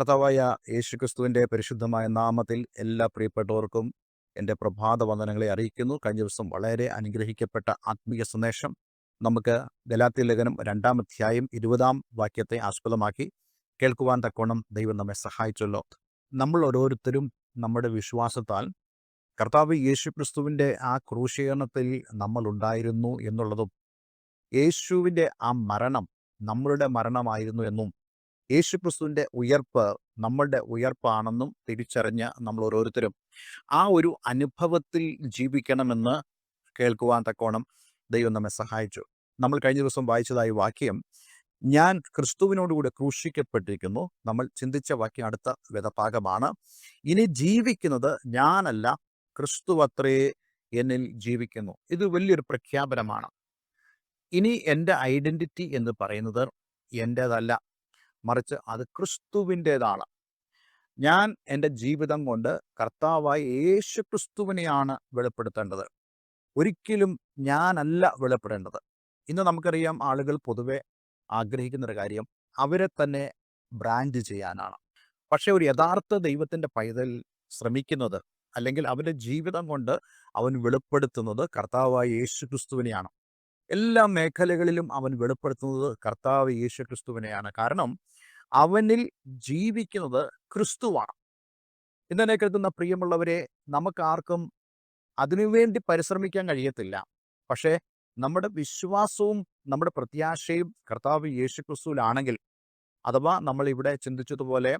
കർത്താവായ യേശുക്രിസ്തുവിന്റെ പരിശുദ്ധമായ നാമത്തിൽ എല്ലാ പ്രിയപ്പെട്ടവർക്കും എന്റെ പ്രഭാത വന്ദനങ്ങളെ അറിയിക്കുന്നു. കഴിഞ്ഞ ദിവസം വളരെ അനുഗ്രഹിക്കപ്പെട്ട ആത്മീയ സന്ദേശം നമുക്ക് ഗലാത്തി ലേഖനം രണ്ടാം അധ്യായം ഇരുപതാം വാക്യത്തെ ആസ്പദമാക്കി കേൾക്കുവാൻ തക്കോണം ദൈവം നമ്മെ സഹായിച്ചല്ലോ. നമ്മൾ ഓരോരുത്തരും നമ്മുടെ വിശ്വാസത്താൽ കർത്താവ് യേശുക്രിസ്തുവിന്റെ ആ ക്രൂശീകരണത്തിൽ നമ്മൾ ഉണ്ടായിരുന്നു എന്നുള്ളതും യേശുവിന്റെ ആ മരണം നമ്മളുടെ മരണമായിരുന്നു എന്നും യേശുക്രിസ്തുവിന്റെ ഉയർപ്പ് നമ്മളുടെ ഉയർപ്പാണെന്നും തിരിച്ചറിഞ്ഞ് നമ്മൾ ഓരോരുത്തരും ആ ഒരു അനുഭവത്തിൽ ജീവിക്കണമെന്ന് കേൾക്കുവാൻ തക്കോണം ദൈവം നമ്മെ സഹായിച്ചു. നമ്മൾ കഴിഞ്ഞ ദിവസം വായിച്ചതായി വാക്യം ഞാൻ ക്രിസ്തുവിനോടുകൂടെ ക്രൂശിക്കപ്പെട്ടിരിക്കുന്നു. നമ്മൾ ചിന്തിച്ച വാക്യം അടുത്ത വേദഭാഗമാണ്. ഇനി ജീവിക്കുന്നത് ഞാനല്ല ക്രിസ്തു എന്നിൽ ജീവിക്കുന്നു. ഇത് വലിയൊരു പ്രഖ്യാപനമാണ്. ഇനി എന്റെ ഐഡന്റിറ്റി എന്ന് പറയുന്നത് എന്റേതല്ല. മറിച്ച് അത് ക്രിസ്തുവിന്റെതാണ്. ഞാൻ എന്റെ ജീവിതം കൊണ്ട് കർത്താവായി യേശു ക്രിസ്തുവിനെയാണ് വെളിപ്പെടുത്തേണ്ടത്. ഒരിക്കലും ഞാനല്ല വെളിപ്പെടേണ്ടത്. ഇന്ന് നമുക്കറിയാം ആളുകൾ പൊതുവെ ആഗ്രഹിക്കുന്നൊരു കാര്യം അവരെ തന്നെ ബ്രാൻഡ് ചെയ്യാനാണ്. പക്ഷേ ഒരു യഥാർത്ഥ ദൈവത്തിന്റെ പൈതൽ ശ്രമിക്കുന്നത് അല്ലെങ്കിൽ അവന്റെ ജീവിതം കൊണ്ട് അവൻ വെളിപ്പെടുത്തുന്നത് കർത്താവായ യേശു ക്രിസ്തുവിനെയാണ് എല്ലാ മേഖലകളിലും അവൻ വെളിപ്പെടുത്തുന്നത് കർത്താവ് യേശു ക്രിസ്തുവിനെയാണ് കാരണം അവനിൽ ജീവിക്കുന്നത് ക്രിസ്തുവാണ്. ഇന്നെ കരുതുന്ന പ്രിയമുള്ളവരെ നമുക്കാർക്കും അതിനുവേണ്ടി പരിശ്രമിക്കാൻ കഴിയത്തില്ല. പക്ഷേ നമ്മുടെ വിശ്വാസവും നമ്മുടെ പ്രത്യാശയും കർത്താവ് യേശു ക്രിസ്തുവിലാണെങ്കിൽ അഥവാ നമ്മൾ ഇവിടെ ചിന്തിച്ചതുപോലെ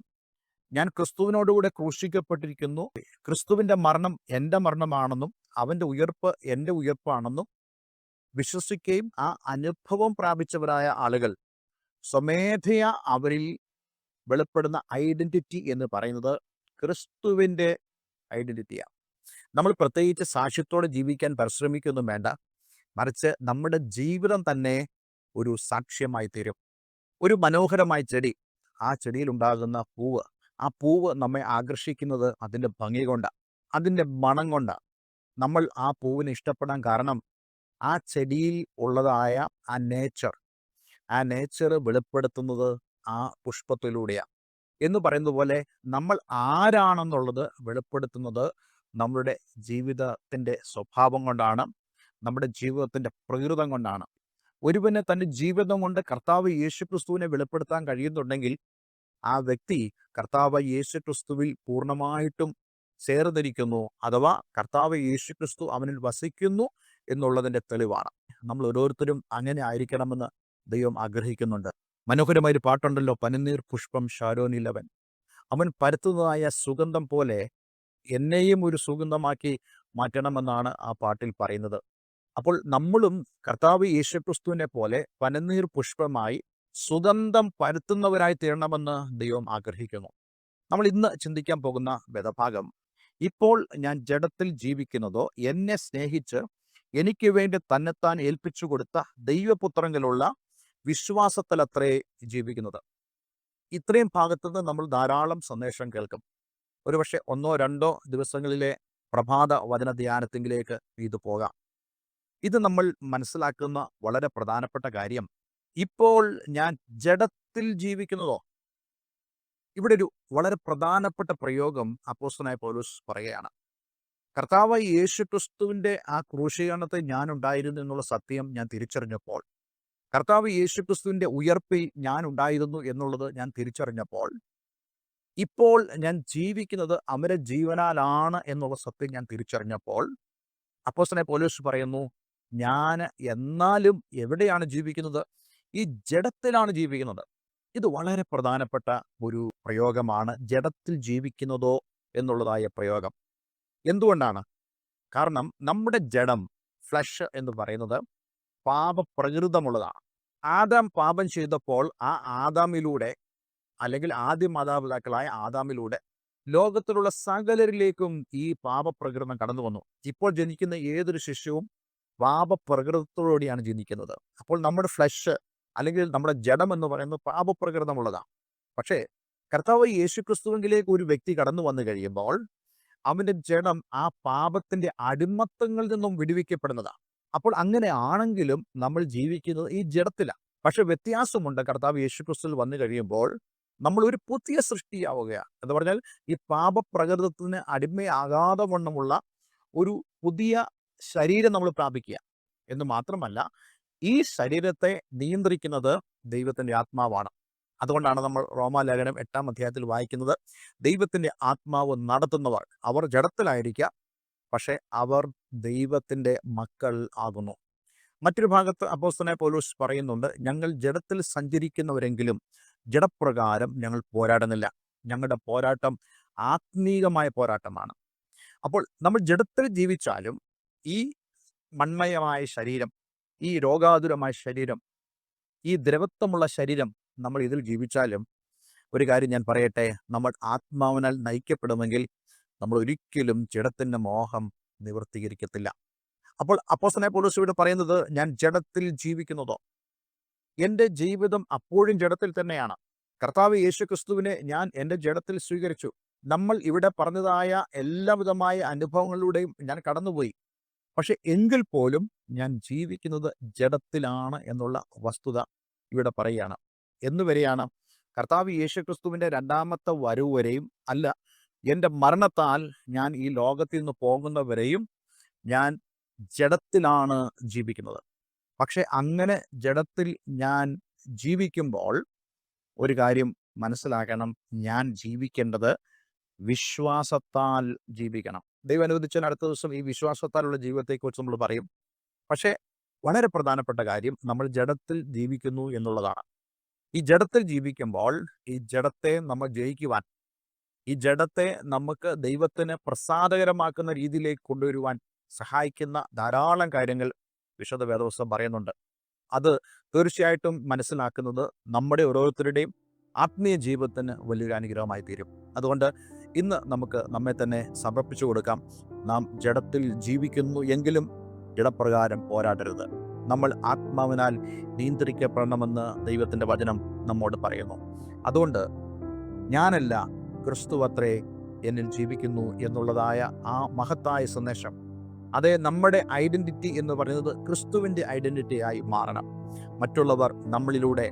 ഞാൻ ക്രിസ്തുവിനോടുകൂടെ ക്രൂശിക്കപ്പെട്ടിരിക്കുന്നു. ക്രിസ്തുവിന്റെ മരണം എന്റെ മരണമാണെന്നും അവന്റെ ഉയർപ്പ് എന്റെ ഉയർപ്പാണെന്നും വിശ്വസിക്കുകയും ആ അനുഭവം പ്രാപിച്ചവരായ ആളുകൾ സ്വമേധയ അവരിൽ വെളിപ്പെടുന്ന ഐഡന്റിറ്റി എന്ന് പറയുന്നത് ക്രിസ്തുവിന്റെ ഐഡന്റിറ്റിയാണ് നമ്മൾ പ്രത്യേകിച്ച് സാക്ഷ്യത്തോടെ ജീവിക്കാൻ പരിശ്രമിക്കൊന്നും വേണ്ട. മറിച്ച് നമ്മുടെ ജീവിതം തന്നെ ഒരു സാക്ഷ്യമായി തീരും. ഒരു മനോഹരമായ ചെടി. ആ ചെടിയിൽ ഉണ്ടാകുന്ന പൂവ്. ആ പൂവ് നമ്മെ ആകർഷിക്കുന്നത് അതിന്റെ ഭംഗി കൊണ്ടാണ് അതിന്റെ മണം കൊണ്ടാണ് നമ്മൾ ആ പൂവിനെ ഇഷ്ടപ്പെടാൻ കാരണം ആ ചെടിയിൽ ഉള്ളതായ ആ നേച്ചർ ആ നേച്ചർ വെളിപ്പെടുത്തുന്നത് ആ പുഷ്പത്തിലൂടെയാണ് എന്ന് പറയുന്ന പോലെ നമ്മൾ ആരാണെന്നുള്ളത് വെളിപ്പെടുത്തുന്നത് നമ്മുടെ ജീവിതത്തിന്റെ സ്വഭാവം കൊണ്ടാണ് നമ്മുടെ ജീവിതത്തിന്റെ പ്രകൃതം കൊണ്ടാണ്. ഒരുവന് തന്റെ ജീവിതം കൊണ്ട് കർത്താവ് യേശു ക്രിസ്തുവിനെ വെളിപ്പെടുത്താൻ കഴിയുന്നുണ്ടെങ്കിൽ ആ വ്യക്തി കർത്താവ് യേശു ക്രിസ്തുവിൽ പൂർണമായിട്ടും ചേർന്നിരിക്കുന്നു അഥവാ കർത്താവ് യേശു ക്രിസ്തു അവനിൽ വസിക്കുന്നു എന്നുള്ളതിന്റെ തെളിവാണ്. നമ്മൾ ഓരോരുത്തരും അങ്ങനെ ആയിരിക്കണമെന്ന് ദൈവം ആഗ്രഹിക്കുന്നുണ്ട്. മനോഹരമായ ഒരു പാട്ടുണ്ടല്ലോ പനിനീർ പുഷ്പം ഷാരോനിലവൻ അവൻ പരത്തുന്നതായ സുഗന്ധം പോലെ എന്നെയും ഒരു സുഗന്ധമാക്കി മാറ്റണമെന്നാണ് ആ പാട്ടിൽ പറയുന്നത്. അപ്പോൾ നമ്മളും കർത്താവ് യേശുക്രിസ്തുവിനെ പോലെ പനനീർ പുഷ്പമായി സുഗന്ധം പരത്തുന്നവരായി തീരണമെന്ന് ദൈവം ആഗ്രഹിക്കുന്നു. നമ്മൾ ഇന്ന് ചിന്തിക്കാൻ പോകുന്ന വേദഭാഗം ഇപ്പോൾ ഞാൻ ജഡത്തിൽ ജീവിക്കുന്നതോ എന്നെ സ്നേഹിച്ച് എനിക്ക് വേണ്ടി തന്നെത്താൻ ഏൽപ്പിച്ചു കൊടുത്ത ദൈവപുത്രങ്ങളിലുള്ള വിശ്വാസത്തിലത്രേ ജീവിക്കുന്നത്. ഇത്രയും ഭാഗത്തു നിന്ന് നമ്മൾ ധാരാളം സന്ദേശം കേൾക്കും. ഒരുപക്ഷെ ഒന്നോ രണ്ടോ ദിവസങ്ങളിലെ പ്രഭാത വചന ധ്യാനത്തിങ്കിലേക്ക് ഇത് പോകാം. ഇത് നമ്മൾ മനസ്സിലാക്കുന്ന വളരെ പ്രധാനപ്പെട്ട കാര്യം. ഇപ്പോൾ ഞാൻ ജഡത്തിൽ ജീവിക്കുന്നതോ? ഇവിടെ ഒരു വളരെ പ്രധാനപ്പെട്ട പ്രയോഗം അപ്പോസ്റ്റനായ പൗലോസ് പറയുകയാണ്. കർത്താവ് യേശു ക്രിസ്തുവിന്റെ ആ ക്രൂശീകരണത്തെ ഞാൻ ഉണ്ടായിരുന്നു എന്നുള്ള സത്യം ഞാൻ തിരിച്ചറിഞ്ഞപ്പോൾ കർത്താവ് യേശു ക്രിസ്തുവിന്റെ ഉയർപ്പിൽ ഞാൻ ഉണ്ടായിരുന്നു എന്നുള്ളത് ഞാൻ തിരിച്ചറിഞ്ഞപ്പോൾ ഇപ്പോൾ ഞാൻ ജീവിക്കുന്നത് അമര ജീവനാലാണ് എന്നുള്ള സത്യം ഞാൻ തിരിച്ചറിഞ്ഞപ്പോൾ അപ്പോസനെ പോലീസ് പറയുന്നു ഞാൻ എന്നാലും എവിടെയാണ് ജീവിക്കുന്നത്? ഈ ജഡത്തിലാണ് ജീവിക്കുന്നത്. ഇത് വളരെ പ്രധാനപ്പെട്ട ഒരു പ്രയോഗമാണ് ജഡത്തിൽ ജീവിക്കുന്നതോ എന്നുള്ളതായ പ്രയോഗം. എന്തുകൊണ്ടാണ്? കാരണം നമ്മുടെ ജഡം ഫ്ലഷ് എന്ന് പറയുന്നത് പാപപ്രകൃതമുള്ളതാണ്. ആദാം പാപം ചെയ്തപ്പോൾ ആ ആദാമിലൂടെ അല്ലെങ്കിൽ ആദ്യ മാതാപിതാക്കളായ ആദാമിലൂടെ ലോകത്തിലുള്ള സകലരിലേക്കും ഈ പാപപ്രകൃതം കടന്നു വന്നു. ഇപ്പോൾ ജനിക്കുന്ന ഏതൊരു ശിശുവും പാപപ്രകൃതത്തോടെയാണ് ജനിക്കുന്നത്. അപ്പോൾ നമ്മുടെ ഫ്ലഷ് അല്ലെങ്കിൽ നമ്മുടെ ജഡം എന്ന് പറയുന്നത് പാപപ്രകൃതമുള്ളതാണ്. പക്ഷേ കർത്താവ് യേശുക്രിസ്തുവെങ്കിലേക്ക് ഒരു വ്യക്തി കടന്നു വന്നു കഴിയുമ്പോൾ അവന്റെ ജഡം ആ പാപത്തിന്റെ അടിമത്തങ്ങളിൽ നിന്നും വിടുവിക്കപ്പെടുന്നതാണ് അപ്പോൾ അങ്ങനെ ആണെങ്കിലും നമ്മൾ ജീവിക്കുന്നത് ഈ ജഡത്തിലാണ് പക്ഷെ വ്യത്യാസമുണ്ട്. കർത്താവ് യേശുക്രിസ്തുവിൽ വന്നു കഴിയുമ്പോൾ നമ്മൾ ഒരു പുതിയ സൃഷ്ടിയാവുകയാണ് എന്ന് പറഞ്ഞാൽ ഈ പാപപ്രകൃതത്തിന് അടിമയാകാതെ വണ്ണമുള്ള ഒരു പുതിയ ശരീരം നമ്മൾ പ്രാപിക്കുക. എന്ന് മാത്രമല്ല ഈ ശരീരത്തെ നിയന്ത്രിക്കുന്നത് ദൈവത്തിന്റെ ആത്മാവാണ്. അതുകൊണ്ടാണ് നമ്മൾ റോമാലേഖനം എട്ടാം അധ്യായത്തിൽ വായിക്കുന്നത്. ദൈവത്തിന്റെ ആത്മാവ് നടത്തുന്നവർ അവർ ജഡത്തിലായിരിക്കാം പക്ഷേ അവർ ദൈവത്തിന്റെ മക്കൾ ആകുന്നു. മറ്റൊരു ഭാഗത്ത് അപ്പോസ്തനെ പൗലോസ് പറയുന്നുണ്ട് ഞങ്ങൾ ജഡത്തിൽ സഞ്ചരിക്കുന്നവരെങ്കിലും ജഡപ്രകാരം ഞങ്ങൾ പോരാടുന്നില്ല. ഞങ്ങളുടെ പോരാട്ടം ആത്മീകമായ പോരാട്ടമാണ്. അപ്പോൾ നമ്മൾ ജഡത്തിൽ ജീവിച്ചാലും ഈ മൺമയമായ ശരീരം ഈ രോഗാതുരമായ ശരീരം ഈ ദ്രവത്വമുള്ള ശരീരം നമ്മൾ ഇതിൽ ജീവിച്ചാലും ഒരു കാര്യം ഞാൻ പറയട്ടെ നമ്മൾ ആത്മാവിനാൽ നയിക്കപ്പെടുമെങ്കിൽ നമ്മൾ ഒരിക്കലും ജഡത്തിന്റെ മോഹം നിവർത്തീകരിക്കത്തില്ല. അപ്പോൾ അപ്പോസനെ പോലീസ് ഇവിടെ പറയുന്നത് ഞാൻ ജഡത്തിൽ ജീവിക്കുന്നതോ? എന്റെ ജീവിതം അപ്പോഴും ജഡത്തിൽ തന്നെയാണ്. കർത്താവ് യേശു ക്രിസ്തുവിനെ ഞാൻ എന്റെ ജഡത്തിൽ സ്വീകരിച്ചു. നമ്മൾ ഇവിടെ പറഞ്ഞതായ എല്ലാവിധമായ അനുഭവങ്ങളിലൂടെയും ഞാൻ കടന്നുപോയി. പക്ഷെ എങ്കിൽ പോലും ഞാൻ ജീവിക്കുന്നത് ജഡത്തിലാണ് എന്നുള്ള വസ്തുത ഇവിടെ പറയുകയാണ്. എന്നുവരെയാണ്. കർത്താവ് യേശു ക്രിസ്തുവിന്റെ രണ്ടാമത്തെ വരവ് വരെയും അല്ല എന്റെ മരണത്താൽ ഞാൻ ഈ ലോകത്തിൽ നിന്ന് പോകുന്നവരെയും ഞാൻ ജഡത്തിലാണ് ജീവിക്കുന്നത്. പക്ഷെ അങ്ങനെ ജഡത്തിൽ ഞാൻ ജീവിക്കുമ്പോൾ ഒരു കാര്യം മനസ്സിലാക്കണം. ഞാൻ ജീവിക്കേണ്ടത് വിശ്വാസത്താൽ ജീവിക്കണം. ദൈവം അനുവദിച്ചാൽ അടുത്ത ദിവസം ഈ വിശ്വാസത്താലുള്ള ജീവിതത്തെക്കുറിച്ച് നമ്മൾ പറയും. പക്ഷേ വളരെ പ്രധാനപ്പെട്ട കാര്യം നമ്മൾ ജഡത്തിൽ ജീവിക്കുന്നു എന്നുള്ളതാണ്. ഈ ജഡത്തിൽ ജീവിക്കുമ്പോൾ ഈ ജഡത്തെ നമ്മൾ ജയിക്കുവാൻ ഈ ജഡത്തെ നമുക്ക് ദൈവത്തിന് പ്രസാദകരമാക്കുന്ന രീതിയിലേക്ക് കൊണ്ടുവരുവാൻ സഹായിക്കുന്ന ധാരാളം കാര്യങ്ങൾ വിശുദ്ധ വേദവസ്വം പറയുന്നുണ്ട്. അത് തീർച്ചയായിട്ടും മനസ്സിലാക്കുന്നത് നമ്മുടെ ഓരോരുത്തരുടെയും ആത്മീയ ജീവിതത്തിന് വലിയൊരു അനുഗ്രഹമായി തീരും. അതുകൊണ്ട് ഇന്ന് നമുക്ക് നമ്മെ തന്നെ സമർപ്പിച്ചു കൊടുക്കാം. നാം ജഡത്തിൽ ജീവിക്കുന്നു എങ്കിലും ജഡപ്രകാരം പോരാടരുത്. നമ്മൾ ആത്മാവിനാൽ നിയന്ത്രിക്കപ്പെടണമെന്ന് ദൈവത്തിന്റെ വചനം നമ്മോട് പറയുന്നു. അതുകൊണ്ട് ഞാനല്ല ക്രിസ്തു അത്രേ എന്നിൽ ജീവിക്കുന്നു എന്നുള്ളതായ ആ മഹത്തായ സന്ദേശം. അതേ നമ്മുടെ ഐഡന്റിറ്റി എന്ന് പറയുന്നത് ക്രിസ്തുവിന്റെ ഐഡന്റിറ്റിയായി മാറണം. മറ്റുള്ളവർ നമ്മളിലൂടെ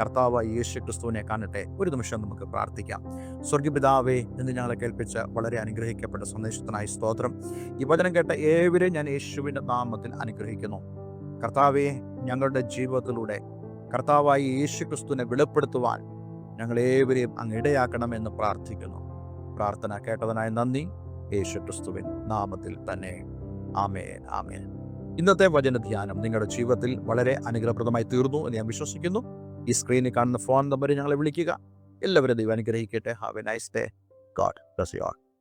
കർത്താവ് യേശു ക്രിസ്തുവിനെ കാണട്ടെ. ഒരു നിമിഷം നമുക്ക് പ്രാർത്ഥിക്കാം. സ്വർഗപിതാവേ എന്ന് ഞങ്ങളെ കേൾപ്പിച്ച വളരെ അനുഗ്രഹിക്കപ്പെട്ട സന്ദേശത്തിനായി സ്തോത്രം. ഈ വചനം കേട്ട ഏവരെയും ഞാൻ യേശുവിന്റെ നാമത്തിൽ അനുഗ്രഹിക്കുന്നു. കർത്താവെ ഞങ്ങളുടെ ജീവിതത്തിലൂടെ കർത്താവായി യേശു ക്രിസ്തുവിനെ വെളിപ്പെടുത്തുവാൻ ഞങ്ങളേവരെയും അങ്ങ് ഇടയാക്കണമെന്ന് പ്രാർത്ഥിക്കുന്നു. പ്രാർത്ഥന കേട്ടതിനായി നന്ദി. യേശു ക്രിസ്തുവിൻ നാമത്തിൽ തന്നെ. ആമേൻ ആമേൻ. ഇന്നത്തെ വചന ധ്യാനം നിങ്ങളുടെ ജീവിതത്തിൽ വളരെ അനുഗ്രഹപ്രദമായി തീർന്നു എന്ന് ഞാൻ വിശ്വസിക്കുന്നു. ഈ സ്ക്രീനിൽ കാണുന്ന ഫോൺ നമ്പറിൽ ഞങ്ങളെ വിളിക്കുക. എല്ലാവരും ദൈവം അനുഗ്രഹിക്കട്ടെ. Have a nice day God bless you all